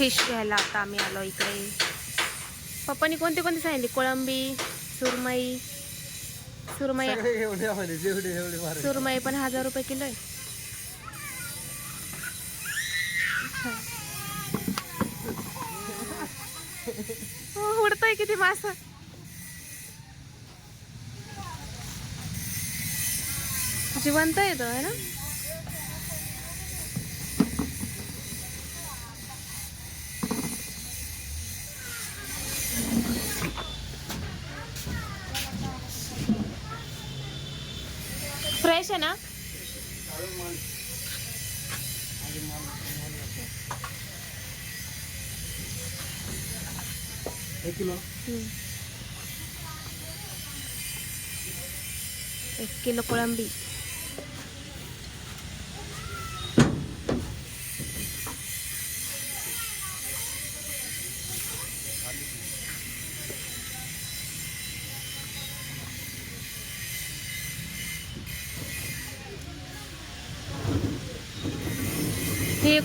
Fish घ्यायला आता आम्ही आलो इकडे. पप्पानी कोणते कोणते सांगितले? कोळंबी सुरमई सुरमई सुरमई पण हजार रुपये किलो आहे. हो, उडतोय किती मासा. जिवंत येतो आहे ना फ्रेश आहे ना एक किलो हम्म. एक किलो कोळंबी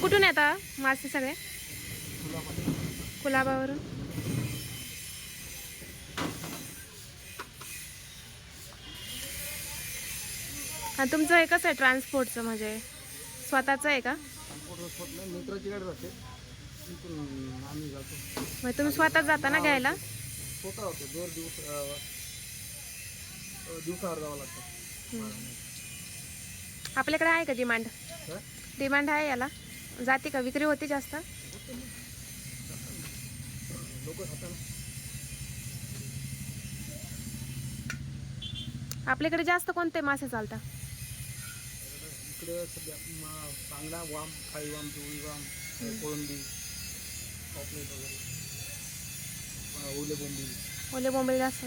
कुठून येतात मासे सगळे? कुलाबावरून? आणि तुमचं हे कसं आहे ट्रान्सपोर्टचं म्हणजे? स्वतःचं आहे का? मित्राची गाडी राहते तिथून आम्ही जातो मग तुम्ही स्वतः जाता ना घ्यायला? स्वतः होतो दोन दिवस अं, अं, दिवसावर जावं लागतं आपल्याकडे आहे का डिमांड? डिमांड आहे याला? जाते का? विक्री होते जास्त? आपल्याकडे जास्त कोणते मासे चालतात? इकडे सध्या म, वाम काळी वाम पिवळी वाम कोळंबी पॉपलेट वगैरे ओले बोंबी ओले बोंबील जास्त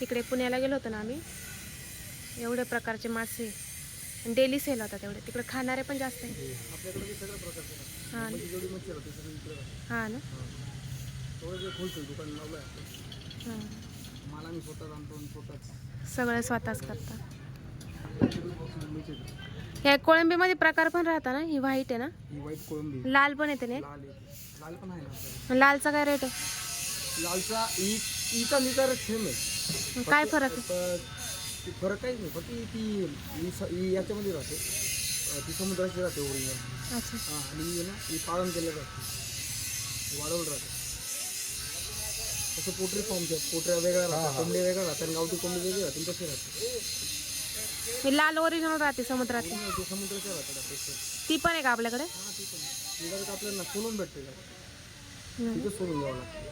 तिकडे पुण्याला गेलो होतो ना आम्ही. एवढे प्रकारचे मासे. डेली सेल होता तेवढे. तिकडे खाणारे पण जास्त आहे. हां म्हणजे हां ना. आहे हां. आणि स्वतःच. सगळं स्वतःच करता. मुंबईचे आहेत. या कोळंबीमध्ये प्रकार पण राहता ना? ही व्हाईट आहे ना? ही लाल पण येते ना? ना. लालचा काय रेट आहे? लालचा काय फरक आहे? ती फरक काहीच नाही फक्त ती- ती ही स- ही याच्यामध्ये राहते. अं, ती समुद्राची राहते ओरिजिनल. अच्छा. हां आणि ही ना ही पालन केलं जाते वाढवलं राहते. तसं पोट्री फॉर्मच्या पोटऱ्या वेगळ्या राहतात कोंबडी वेगळ्या राहतात आणि गावठी कोंबडी वेगळी राहते तसे राहते. ही लाल ओरिजिनल राहते समुद्रात. पूर्ण ते समुद्राच्या राहतात. ती पण आहे का आपल्याकडे? हां ती पण ती डायरेक्ट आपल्याला सोडून भेटते का. तिथं सोडून लागतं.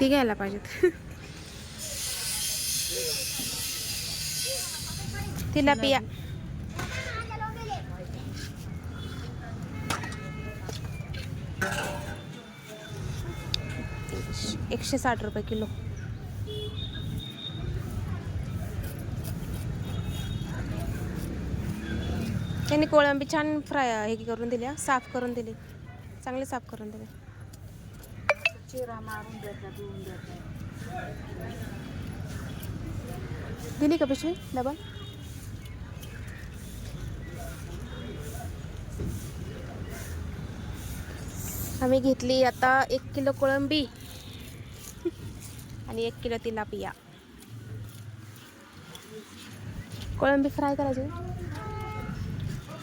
ती घ्यायला पाहिजेत. तिला पिया. एकशे साठ रुपये किलो. त्यांनी कोळंबी छान फ्राय हे करून दिल्या साफ करून दिली. चांगले साफ करून दिले. दिली का पिशवी? डबल? आम्ही घेतली आता एक किलो कोळंबी आणि एक किलो तिलापिया. कोळंबी फ्राय करायची?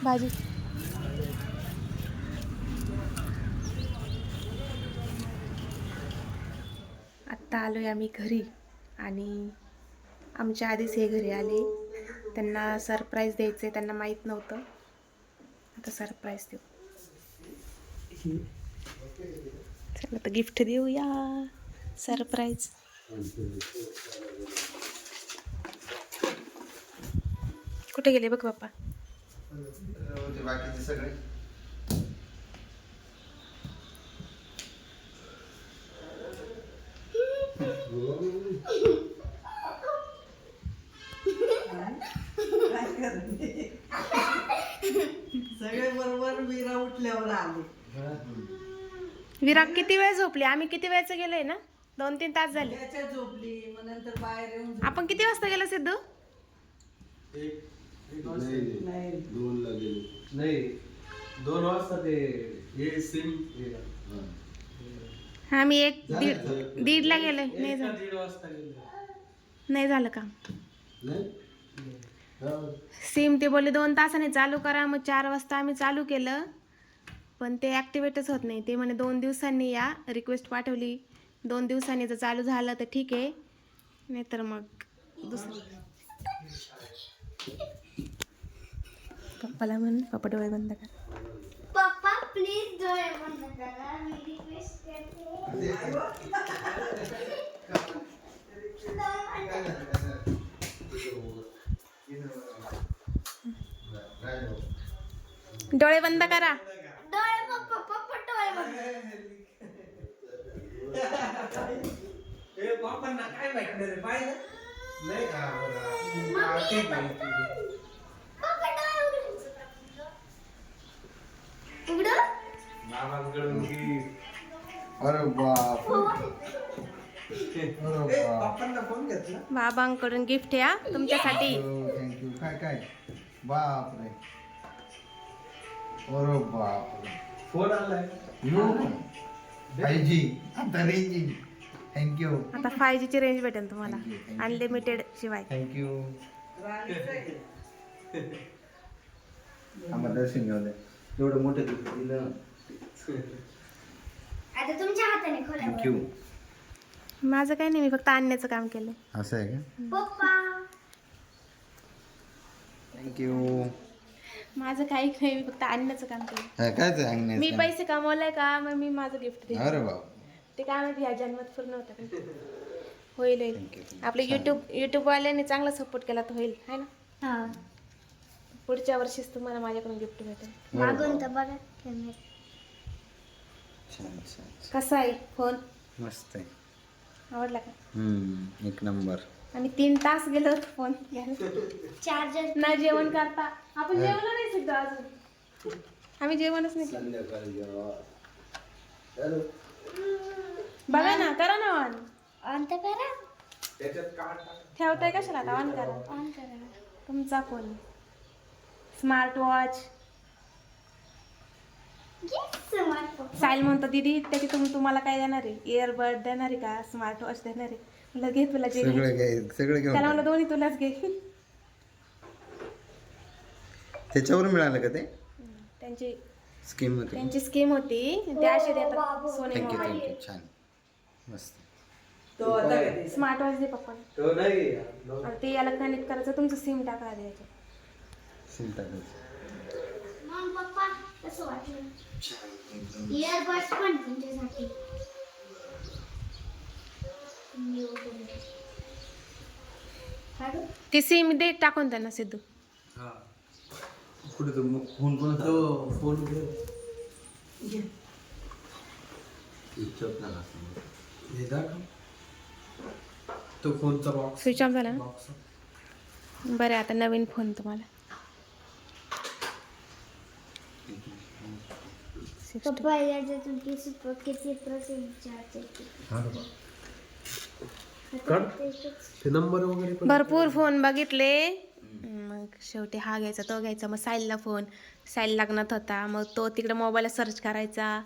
भाजी. आत्ता आलो आहे आम्ही घरी. आणि आमच्या आधीच हे घरी आले. त्यांना सरप्राईज द्यायचं आहे त्यांना माहीत नव्हतं. आता सरप्राईज देऊ. चला तर गिफ्ट देऊया. सरप्राईज कुठे गेले बघ बाप्पा होते बाकीचे सगळे सगळे बरोबर मीरा उठल्यावर आले. विराग किती वेळ झोपली? आम्ही किती वेळचं गेलोय ना? दोन तीन तास झाले. त्याच्या झोपली मग नंतर बाहेर येऊन आपण किती वाजता गेलो सिद्धू? नाही. दोन लागेल नाही दोन वाजता ते हे सिम आम्ही एक दीड दीडला गेलोय. नाही झालं. गेले. नाही झालं काम. नाही? सिम ते बोलले दोन तासाने चालू करा. मग चार वाजता आम्ही चालू केलं. पण ते ॲक्टिवेटच होत नाही. ते म्हणे दोन दिवसांनी या. रिक्वेस्ट पाठवली. दोन दिवसांनी जर चालू झालं तर ठीक आहे. नाहीतर मग दुसरं. पप्पाला म्हण पप्पा डोळे बंद कर. प्लीज डोळे बंद करा मी रिक्वेस्ट करते डोळे बंद करा. डोळे पप्पा पप्पा डोळे बंद काय रे पाहिलं? नाही का मम्मी पप्पा डोळे उघडून उघड बाबांकडून की अरे बाप. बाबांकडून गिफ्ट या तुमच्यासाठी. थँक्यू काय काय? बाप रे. अरे बाप रे. फोन आलाय. यू. फाय जी आता रेंजिंग थँक्यू आता फाय जीची रेंज भेटेल तुम्हाला. Thank you, thank you. Unlimited शिवाय. Thank you. आम्हाला दर्शन घेऊ दे. एवढं मोठं गिफ्ट दिलं. आता तुमच्या हाताने खोला थँक्यू माझं काही नाही मी फक्त आणण्याचं काम केलं. असं आहे का? पप्पा. थँक्यू माझं काही नाही मी फक्त आणण्याचं काम केलं. काय ते मी काम? पैसे कमवलंय का? मग मी माझं गिफ्ट देईन अरे बाप. ते काय माहिती ह्या जन्मात पूर्ण होतं का? होईल होईल. Thank you, thank you. आपलं युट्यूब युट्यूबवाल्यांनी चांगला सपोर्ट केला तर होईल है ना? हा. पुढच्या वर्षीच तुम्हाला माझ्याकडून गिफ्ट भेटेल. मागून तर बघा कॅमेरा छान छान कसा आहे फोन? मस्त आहे. आवडला का? हम्म, एक नंबर. आम्ही तीन तास गेलो होतो फोन घ्यायला. चार्जर ना जेवण करता. आपण जेवलो नाही सुद्धा अजून. आम्ही जेवणच नाही केलं. संध्याकाळी बघा ना करा ना ऑन ऑन तर करा. ठेवताय कशाला आता? ऑन करा. ऑन करा. तुमचा फोन स्मार्ट वॉच साईल म्हणतो दीदी त्याची तुम्ही तुम्हाला काय देणार आहे? इयरबड देणार आहे का? स्मार्ट वॉच देणार आहे? म्हणलं घे तुला जे घ्यायचं. सगळं घे सगळं घेऊन त्याला. म्हणलं दोन्ही तुलाच घे. त्याच्यावर मिळालं का ते? त्यांची स्कीम होती. त्यांची स्कीम होती. ते असे देतात सोने थँक्यू मोबाईल. थँक्यू छान. मस्त. तो आता? स्मार्ट वॉच दे पप्पा. तो नाही आणि ते याला कनेक्ट करायचं तुमचं सिम टाका द्यायचं कसं वाटलं? इयरबड्स पण तुमच्यासाठी? ती सिम दे टाकून त्यांना सिद्धू. हा. कुठे तो फोन पण तो फोन घे. हे दाखव. तो फोनचा बॉक्स स्विच ऑफ झाला बरं आता नवीन फोन तुम्हाला. पप्पा याच्यातून किती किती पर्सेंट चार्ज ते नंबर वगैरे पण भरपूर फोन बघितले मग शेवटी हा घ्यायचा तो घ्यायचा मग साईलला फोन साईल लग्नात होता मग तो तिकडे मोबाईलला सर्च करायचा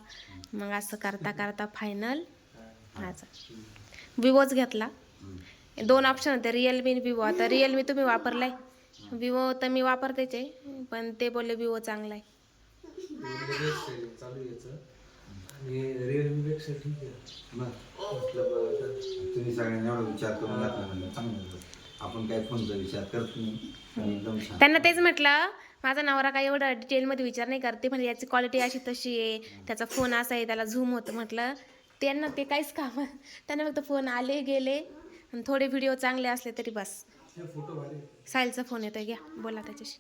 मग असं करता करता फायनल हाचा विवोच घेतला दोन ऑप्शन होते रिअलमी आणि विवो आता रिअलमी तुम्ही वापरलाय विवो तर मी वापरतेच आहे पण ते बोलले विवो चांगला आहे चालू याचं. आणि रिअलमी पेक्षा ठीक आहे. तुम्ही सगळ्यांनी एवढा विचार करून घातला म्हणलं चांगलं झालं. आपण काय फोनचा विचार करत नाही. पण एकदम छान त्यांना तेच म्हटलं माझा नवरा काय एवढं डिटेलमध्ये विचार नाही करते. म्हणजे याची क्वालिटी अशी तशी आहे. त्याचा फोन असा आहे त्याला झूम होतं. म्हटलं त्यांना ते काहीच काम त्यांना फक्त फोन आले गेले. आणि थोडे व्हिडिओ चांगले असले तरी बस. हे फोटो भारी साहिलचा फोन येतोय घ्या. बोला त्याच्याशी.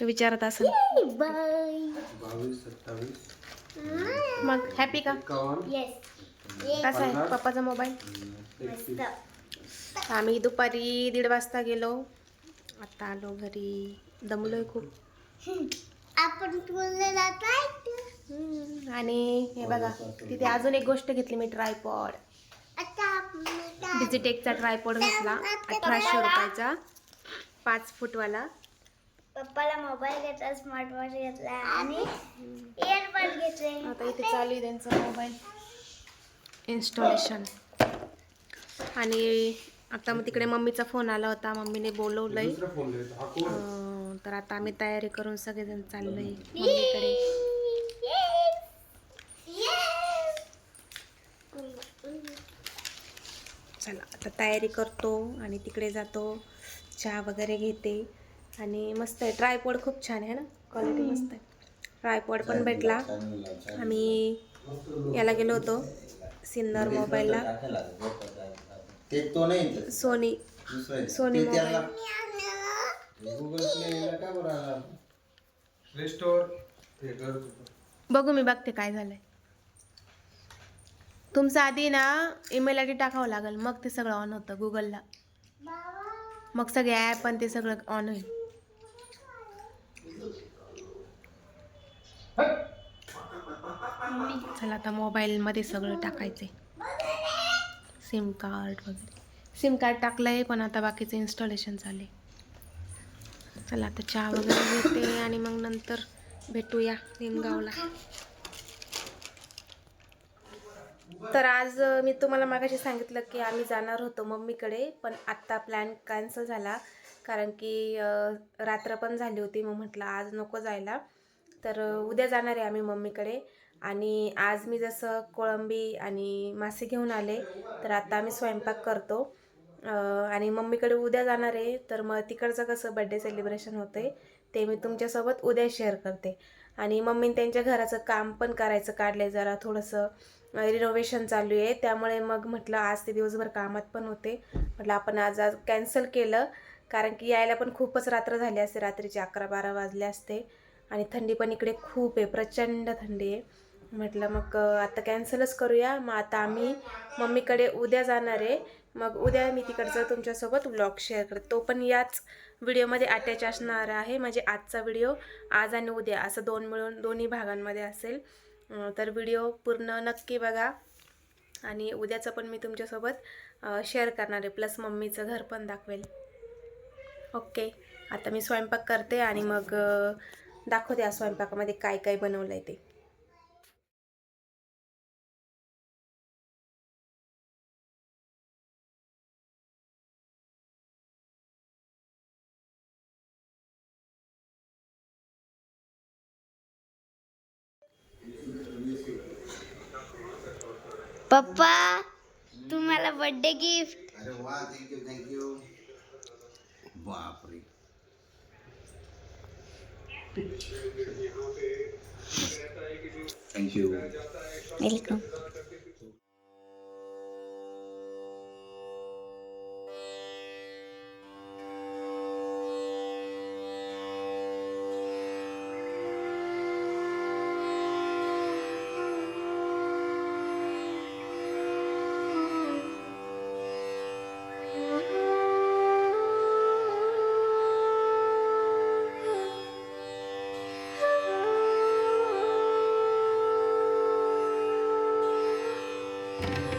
तो विचारत असेल. बावीस सत्तावीस. मग हॅपी का? कसा आहे पप्पाचा मोबाईल आम्ही दुपारी दीड वाजता गेलो. आता आलो घरी. दमलोय खूप. आपण आणि हे बघा तिथे अजून एक गोष्ट घेतली मी ट्रायपॉड डिजिटेकचा ट्रायपॉड घेतला अठराशे रुपयाचा. पाच फूटवाला पप्पाला मोबाईल घेतला स्मार्ट वॉच घेतला आणि इयरबड घेतले. आता इथे चालू आहे त्यांचं मोबाईल इन्स्टॉलेशन आणि आता मग तिकडे मम्मीचा फोन आला होता मम्मीने बोलवलंय. दुसरा फोन घेतो हा कोण? अं, तर आता आम्ही तयारी करून सगळेजण चाललोय मम्मीकडे. चला आता तयारी करतो आणि तिकडे जातो. चहा वगैरे घेते. आणि मस्त आहे. ट्रायपॉड खूप छान आहे ना? क्वालिटी मस्त आहे. ट्रायपॉड पण भेटला. आम्ही याला गेलो होतो सिन्नर मोबाईलला ते तो नाही सोनी. सोनी हे बघू मी बघते काय झालंय. तुमचं आधी ना ईमेल आय डी टाकावं लागेल. मग ते सगळं ऑन होतं गुगलला मग सगळे ॲप पण ते सगळं ऑन होईल. चला आता मोबाईलमध्ये सगळं टाकायचे सिम कार्ड वगैरे. सिम कार्ड टाकलंय पण आता बाकीचं इन्स्टॉलेशन झालं आहे चला आता चहा वगैरे घेते आणि मग नंतर भेटूया निमगावला. तर आज मी तुम्हाला मागाशी सांगितलं की आम्ही जाणार होतो मम्मीकडे पण आत्ता प्लॅन कॅन्सल झाला. कारण की रात्र पण झाली होती मग म्हटलं आज नको जायला. तर उद्या जाणार आहे आम्ही मम्मीकडे. आणि आज मी जसं कोळंबी आणि मासे घेऊन आले तर आता आम्ही स्वयंपाक करतो. आणि मम्मीकडे उद्या जाणार आहे तर मग तिकडचं कसं बड्डे सेलिब्रेशन होते ते मी तुमच्यासोबत उद्या शेअर करते. आणि मम्मीने त्यांच्या घराचं काम पण करायचं काढलं जरा थोडंसं रिनोव्हेशन चालू आहे. त्यामुळे मग म्हटलं आज ते दिवसभर कामात पण होते. म्हटलं आपण आज आज कॅन्सल केलं. कारण की यायला पण खूपच रात्र झाली असते रात्रीचे अकरा बारा वाजले असते. आणि थंडी पण इकडे खूप आहे प्रचंड थंडी आहे. म्हटलं मग आता कॅन्सलच करूया. मग आता आम्ही मम्मीकडे उद्या जाणार आहे. मग उद्या मी तिकडचं तुमच्यासोबत व्लॉग शेअर करते तो पण याच व्हिडिओमध्ये अटॅच असणार आहे. म्हणजे आजचा व्हिडिओ आज आणि उद्या. असं दोन मिळून दोन्ही भागांमध्ये असेल. तर व्हिडिओ पूर्ण नक्की बघा. आणि उद्याचं पण मी तुमच्यासोबत शेअर करणार आहे. प्लस मम्मीचं घर पण दाखवेल. ओके आता मी स्वयंपाक करते आणि मग दाखवते या स्वयंपाकामध्ये काय काय बनवलं आहे ते. पप्पा तुम्हाला बर्थडे गिफ्ट अरे वा थँक्यू थँक्यू बापरे. Thank you welcome Bye.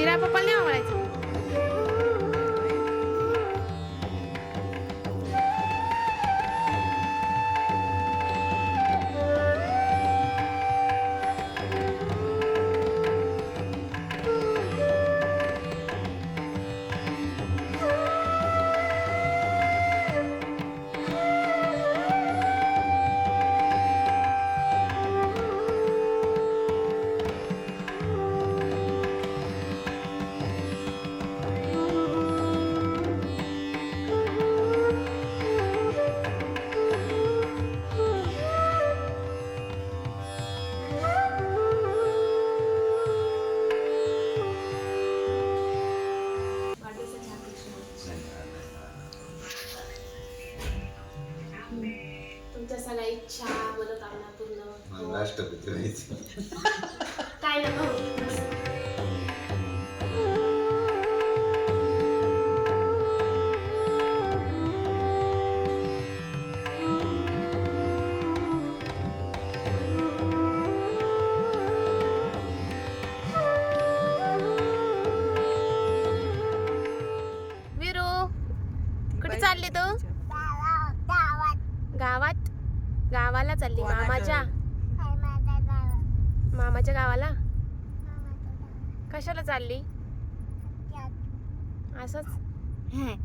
हिरा पप्पाला नाही आवडायचं इच्छा मनोकामना पूर्ण. काय नको विरू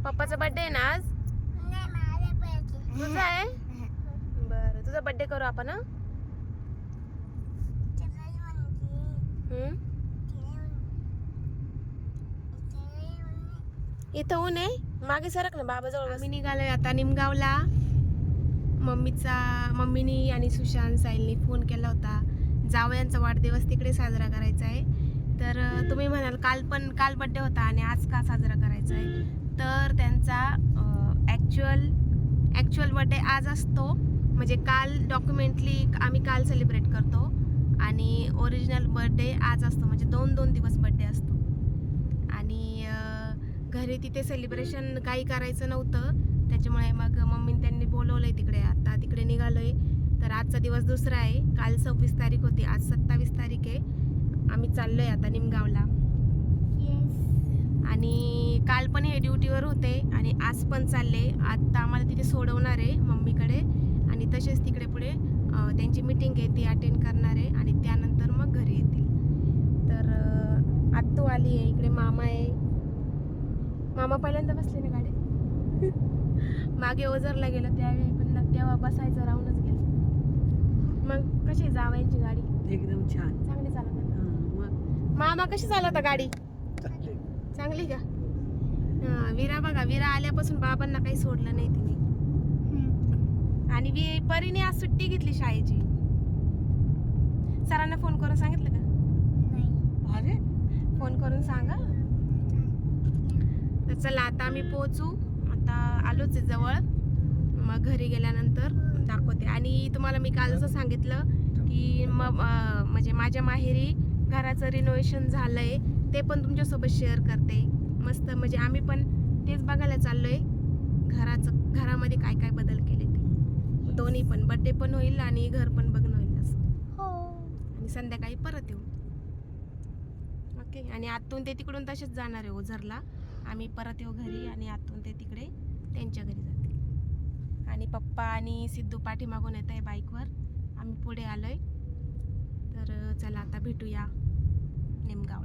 पप्पाचा बर्थडे आहे ना आज? तुझा आहे? बरं तुझा बर्थडे करू आपण? हं? इथं ऊन आहे? मागे सरक ना बाबाजवळ आम्ही निघालोय आता निमगावला. मम्मीचा मम्मीनी आणि सुशांत साईलनी फोन केला होता. जावयांचा वाढदिवस तिकडे साजरा करायचा आहे. तर तुम्ही म्हणाल काल पण काल बड्डे होता आणि आज का साजरा करायचा आहे? तर त्यांचा ॲक्च्युअल ॲक्च्युअल बड्डे आज असतो. म्हणजे काल डॉक्युमेंटली आम्ही काल सेलिब्रेट करतो. आणि ओरिजिनल बर्थडे आज असतो. म्हणजे दोन दोन दिवस बड्डे असतो. आणि घरी तिथे सेलिब्रेशन काही करायचं नव्हतं. त्याच्यामुळे मग मम्मीने त्यांनी बोलवलं आहे तिकडे आता तिकडे निघालो आहे तर आजचा दिवस दुसरा आहे. काल सव्वीस तारीख होती. आज सत्तावीस तारीख आहे. आम्ही चाललो आहे आता निमगावला. आणि काल पण हे ड्युटीवर होते आणि आज पण चालले. आता आम्हाला तिथे सोडवणार आहे मम्मीकडे आणि तसेच तिकडे पुढे त्यांची मीटिंग आहे ती अटेंड करणार आहे आणि त्यानंतर मग घरी येतील. तर आत्तू आली आहे इकडे मामा आहे. मामा पहिल्यांदा बसले ना गाडी मागे ओझरला गेलं त्यावेळी पण तेव्हा बसायचं राहूनच गेलं. मग कशी जावायची गाडी? एकदम छान. चांगली चालत आहे. हं, मग? मामा कशी चालवता गाडी? चांगली का? विरा बघा विरा आल्यापासून बाबांना काही सोडलं नाही तिने. आणि वि परीने आज सुट्टी घेतली शाळेची. सरांना फोन करून सांगितलं का? अरे फोन करून सांगा. तर चला आता आम्ही पोहोचू. आता आलोच आहे जवळ. मग घरी गेल्यानंतर दाखवते. आणि तुम्हाला मी काल जसं सांगितलं की मग म्हणजे माझ्या माहेरी घराचं रिनोव्हेशन झालंय. ते पण तुमच्यासोबत शेअर करते. मस्त म्हणजे आम्ही पण तेच बघायला चाललोय. घराचं घरामध्ये काय काय बदल केले ते. दोन्ही पण बड्डे पण होईल आणि घर पण बघणं होईल असं. आणि संध्याकाळी परत येऊ. ओके आणि आतून ते तिकडून तसेच जाणार आहे ओझरला. आम्ही परत येऊ घरी आणि आतून ते तिकडे त्यांच्या घरी जातील आणि पप्पा आणि सिद्धू पाठीमागून येत आहे बाईकवर. आम्ही पुढे आलोय. तर अं, चला आता भेटूया. निमगावला.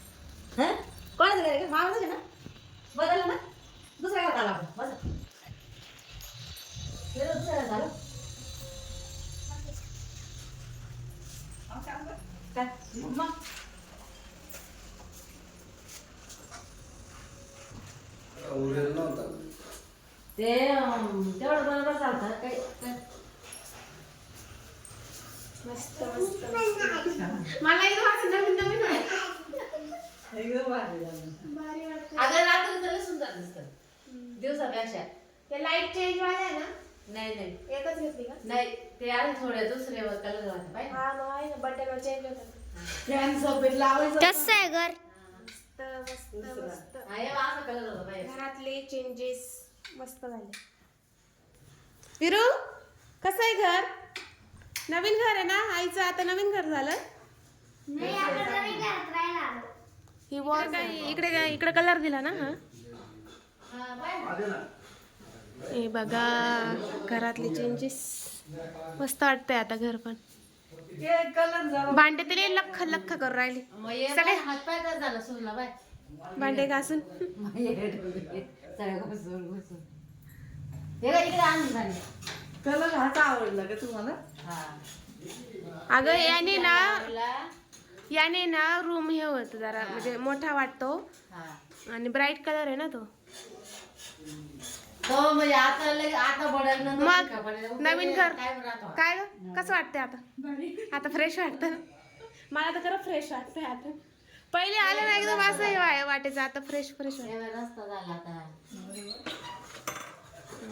घर मामाचं ना. बदललं ना दुसऱ्या घरात आला आपण. बस. दुसऱ्या घरात आलो. काय? मग? उरेल नव्हता. ते तेवढं बरोबर चालतं. काही काय? मस्त मस्त मला नवीन नवीन. एकदम भारी झालं. भारी वाटतं अगं रात्री त्याला सुंदर दिसतं दिवसापेक्षा ते लाइट चेंज आहे ना? नाही नाही. एकच घेतली का? नाही ते आले थोडे दुसरे कलर होते पाहिजे हा मग आहे ना बटन चेंज होतं फॅन सोबत लावायचं. कसं आहे घर? मस्त मस्त मस्त. हा, हे असा कलर होता पाहिजे घरातले चेंजेस मस्त झाले. विरू कसं आहे घर? नवीन घर आहे ना? आईचं आता नवीन घर झालं? नाही आता नवीन घरात राहायला आलो. ही वॉल काय इकडे काय इकडे कलर दिला ना हा? बघा घरातले चेंजेस मस्त वाटतंय आता घर पण. भांडे तरी लख लख करू राहिले. सगळे- बाय, हात पाय काय झालं सुरला बाय? भांडे घासून. कलर हाच आवडला का तुम्हाला? हा. अगं याने ना? याने ना रूम हे होत जरा म्हणजे मोठा वाटतो. हा. आणि ब्राईट कलर आहे ना तो. तो म्हणजे आता लगे आता बदल मग नवीन घर काय राहतो काय ग? कसं वाटतंय आता? आता फ्रेश वाटतं. मला तर खरं फ्रेश वाटतंय आता. पहिले आलं ना एकदम असं हे वा- वाटायचं आता फ्रेश फ्रेश वाटतं. हे बघ, रस्ता झाला आता.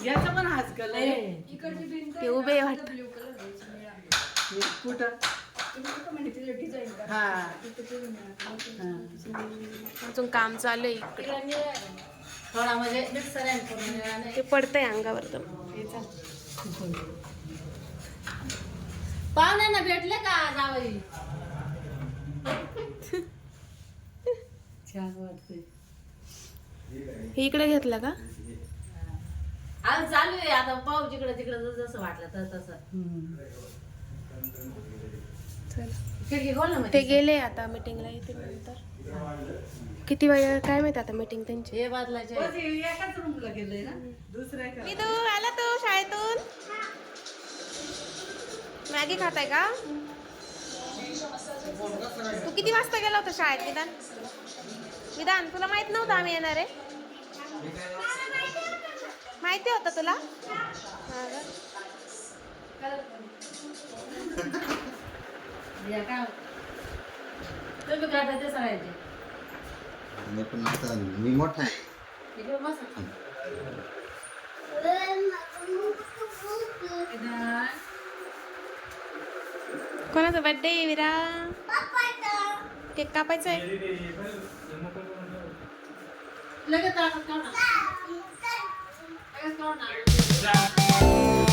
याचा पण हाच कलर आहे. ते उभे वाटत. कुठं? हा. अजून काम चालू आहे इकडे. थोडा म्हणजे. ते पडतंय अंगावर तर. पाहुण्यांना भेटले का जावई छान वाटते हे इकडे घेतलं का? आज चालू आहे. आता पाहू जिकडे तिकडे जसं वाटलं तसं. चला. ते गेले आता मीटिंगला येते नंतर. किती वेळ काय माहिती आता मीटिंग त्यांची? हे बदलायचे बस एकाच रूमला गेलंय ना? दुसऱ्या का मी तू आला तू शाळेतून. मॅगी खाताय का? तू किती वाजता गेला होता शाळेत विधान विधान तुला माहीत नव्हतं आम्ही येणार आहे. माहिती होतं तुला? हा का? या काय तुम्ही करता ते सगळ्यांचे? मी पण आता मी मोठा आहे. इकडे बसा. कोणाचा बर्थडे विरा? केक कापायचा आहे? लगेच ताटात काढ. ना. लगेच काढ ना.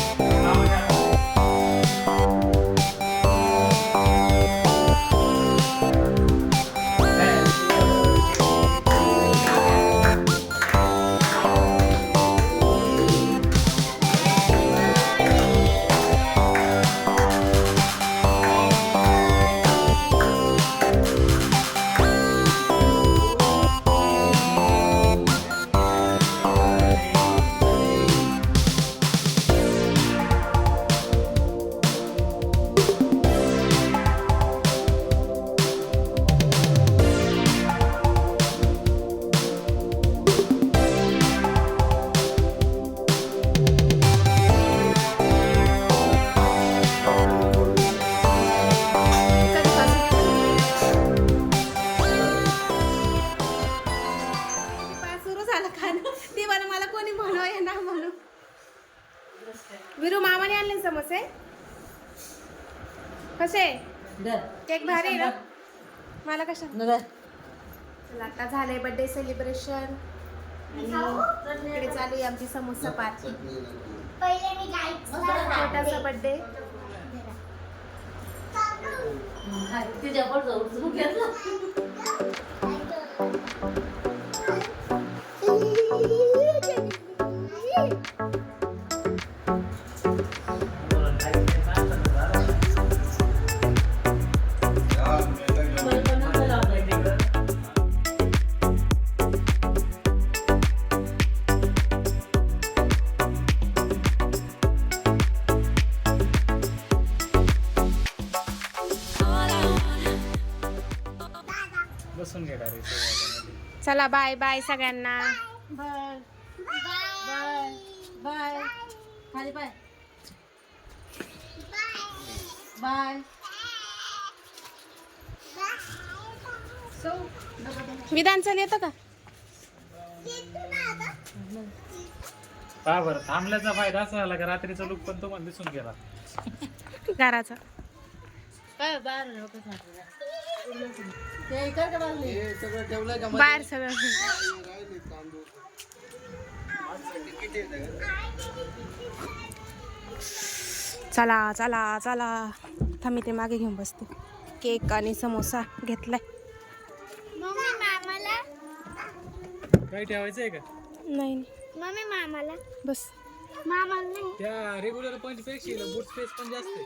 भारी आहे ना? मला कशा. चला आता झालंय बर्थडे सेलिब्रेशन इकडे चालू आहे आमची समोसा पार्टी. पहिले मी गाईडला छोटासा बर्थडे हा, तिच्या पण घेतलं. चला बाय बाय सगळ्यांना. Bye bye bye. खाली बाय. बाय विधान चाल येतं का? का बरं थांबल्याचा फायदा असा झाला का रात्रीचा लुक पण तुम्हाला दिसून गेला. घराचा. काय बाहेर का? बाहेर सगळं चला चला चला. थांबी ते मागे घेऊन बसते. केक आणि समोसा घेतलाय. मम्मी मामाला? काय ठेवायचं आहे का? नाही मम्मी मामाला? बस. मामाला नाही. त्या रेग्युलर पंच पेक्षा बूट स्पेस पण जास्त आहे.